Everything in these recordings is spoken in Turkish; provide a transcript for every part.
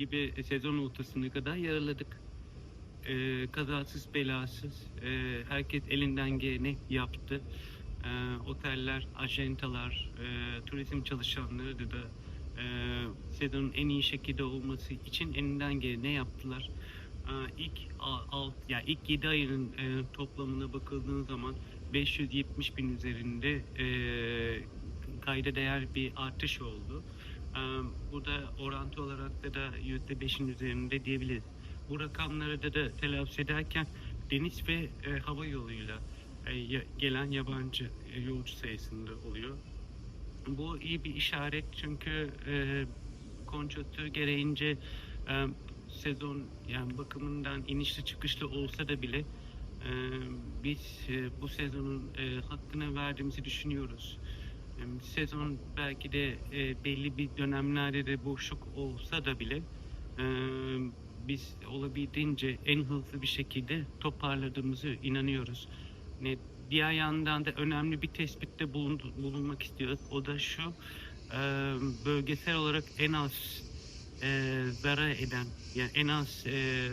gibi e, sezon ortasına kadar yaraladık. Ee, kazasız belasız e, herkes elinden geleni yaptı. Ee, oteller, ajentalar, e, turizm çalışanları da, e, sezonun en iyi şekilde olması için elinden geleni yaptılar. Ee, ilk alt, ya ilk 7 ayının e, toplamına bakıldığın zaman 570 bin üzerinde e, kayda değer bir artış oldu. Burada orantı olarak da da %5'in üzerinde diyebiliriz. Bu rakamları da da telaffuz ederken deniz ve e, hava yoluyla e, gelen yabancı e, yolcu sayısında oluyor. Bu iyi bir işaret çünkü e, konjonktür gereğince e, sezon yani bakımından inişli çıkışlı olsa da bile e, biz e, bu sezonun e, hakkını verdiğimizi düşünüyoruz. Sezon belki de e, belli bir dönemlerde de boşluk olsa da bile e, biz olabildiğince en hızlı bir şekilde toparladığımızı inanıyoruz. Ne, diğer yandan da önemli bir tespitte bulundu- bulunmak istiyoruz. O da şu, e, bölgesel olarak en az e, zarar eden, yani en az e,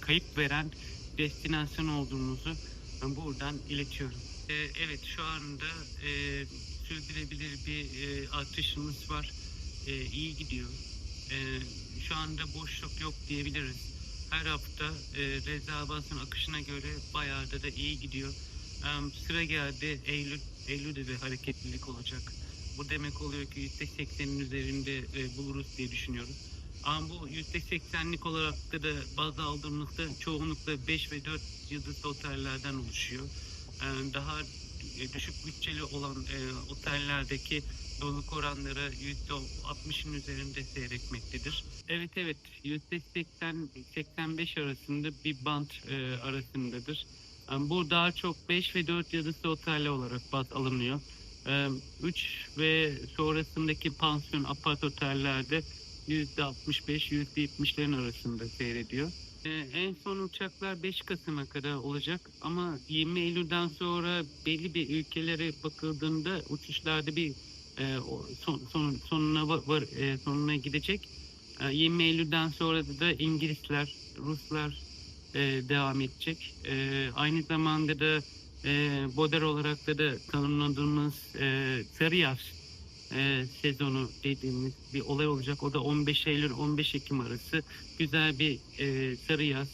kayıp veren destinasyon olduğumuzu buradan iletiyorum. E, evet şu anda e, sürdürülebilir bir e, artışımız var. E, iyi gidiyor. E, şu anda boşluk yok diyebiliriz. Her hafta e, rezervasyon akışına göre bayağı da, da iyi gidiyor. E, sıra geldi Eylül, Eylül'de de hareketlilik olacak. Bu demek oluyor ki %80'in üzerinde e, buluruz diye düşünüyoruz. Ama bu %80'lik olarak da, da baz aldığımızda çoğunlukla 5 ve 4 yıldızlı otellerden oluşuyor. E, daha düşük bütçeli olan e, otellerdeki doluluk oranları %60'ın üzerinde seyretmektedir. Evet evet %80-85 arasında bir band e, arasındadır. E, bu daha çok 5 ve 4 yıldızlı oteller olarak baz alınıyor. 3 ve sonrasındaki pansiyon apart otellerde %65-%70'lerin arasında seyrediyor. Ee, en son uçaklar 5 Kasım'a kadar olacak ama 20 Eylül'den sonra belli bir ülkelere bakıldığında uçuşlarda bir e, son, son, sonuna va- var, e, sonuna gidecek. E, 20 Eylül'den sonra da, İngilizler, Ruslar e, devam edecek. E, aynı zamanda da e, Boder olarak da da tanımladığımız e, e, sezonu dediğimiz bir olay olacak. O da 15 Eylül 15 Ekim arası güzel bir e, sarı yaz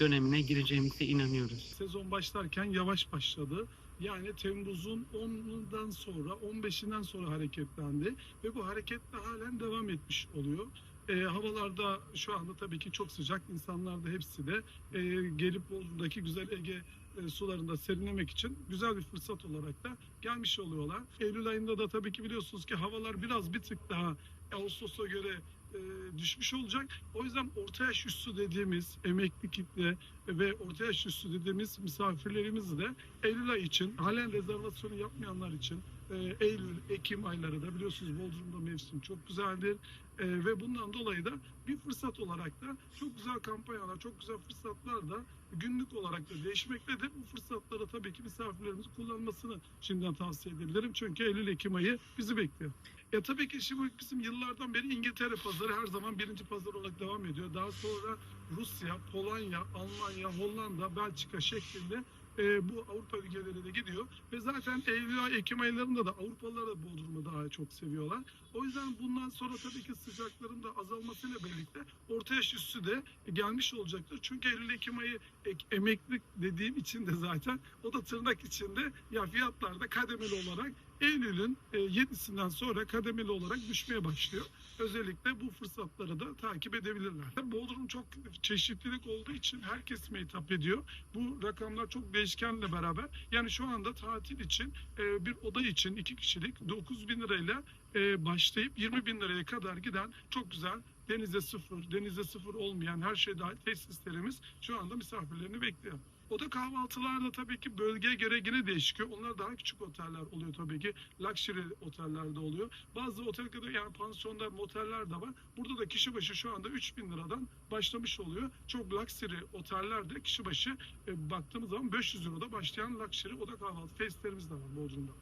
dönemine gireceğimize inanıyoruz. Sezon başlarken yavaş başladı. Yani Temmuz'un 10'undan sonra 15'inden sonra hareketlendi ve bu hareketle halen devam etmiş oluyor. E, havalarda şu anda tabii ki çok sıcak. İnsanlar da hepsi de e, gelip Bodrum'daki güzel Ege e, sularında serinlemek için güzel bir fırsat olarak da gelmiş oluyorlar. Eylül ayında da tabii ki biliyorsunuz ki havalar biraz bir tık daha Ağustos'a göre e, düşmüş olacak. O yüzden orta yaş üstü dediğimiz emekli kitle ve orta yaş üstü dediğimiz misafirlerimizi de Eylül ayı için halen rezervasyonu yapmayanlar için e, Eylül, Ekim ayları da biliyorsunuz Bodrum'da mevsim çok güzeldir. E, ve bundan dolayı da bir fırsat olarak da çok güzel kampanyalar, çok güzel fırsatlar da günlük olarak da değişmektedir. Bu fırsatları tabii ki misafirlerimizin kullanmasını şimdiden tavsiye edebilirim. Çünkü Eylül-Ekim ayı bizi bekliyor. Ya tabii ki şimdi bizim yıllardan beri İngiltere pazarı her zaman birinci pazar olarak devam ediyor. Daha sonra Rusya, Polonya, Almanya, Hollanda, Belçika şeklinde e, bu Avrupa ülkeleri de gidiyor. Ve zaten Eylül ay, Ekim aylarında da Avrupalılar da Bodrum'u daha çok seviyorlar. O yüzden bundan sonra tabii ki sıcakların da azalmasıyla birlikte orta yaş üstü de gelmiş olacaktır. Çünkü Eylül-Ekim ayı ek, emeklilik dediğim için de zaten o da tırnak içinde ya fiyatlarda kademeli olarak Eylül'ün e, 7'sinden sonra kademeli olarak düşmeye başlıyor. Özellikle bu fırsatları da takip edebilirler. Bodrum çok çeşitlilik olduğu için herkes hitap ediyor. Bu rakamlar çok değişkenle beraber. Yani şu anda tatil için e, bir oda için iki kişilik 9 bin lirayla e, başlayıp 20 bin liraya kadar giden çok güzel denize sıfır, denize sıfır olmayan her şey dahil tesislerimiz şu anda misafirlerini bekliyor. Kahvaltılar da tabii ki bölgeye göre yine değişiyor. Onlar daha küçük oteller oluyor tabii ki. Luxury otellerde oluyor. Bazı otellerde yani pansiyonlar, moteller de var. Burada da kişi başı şu anda 3000 liradan başlamış oluyor. Çok luxury otellerde kişi başı e, baktığımız zaman 500 lirada başlayan luxury oda kahvaltı testlerimiz de var Bodrum'da.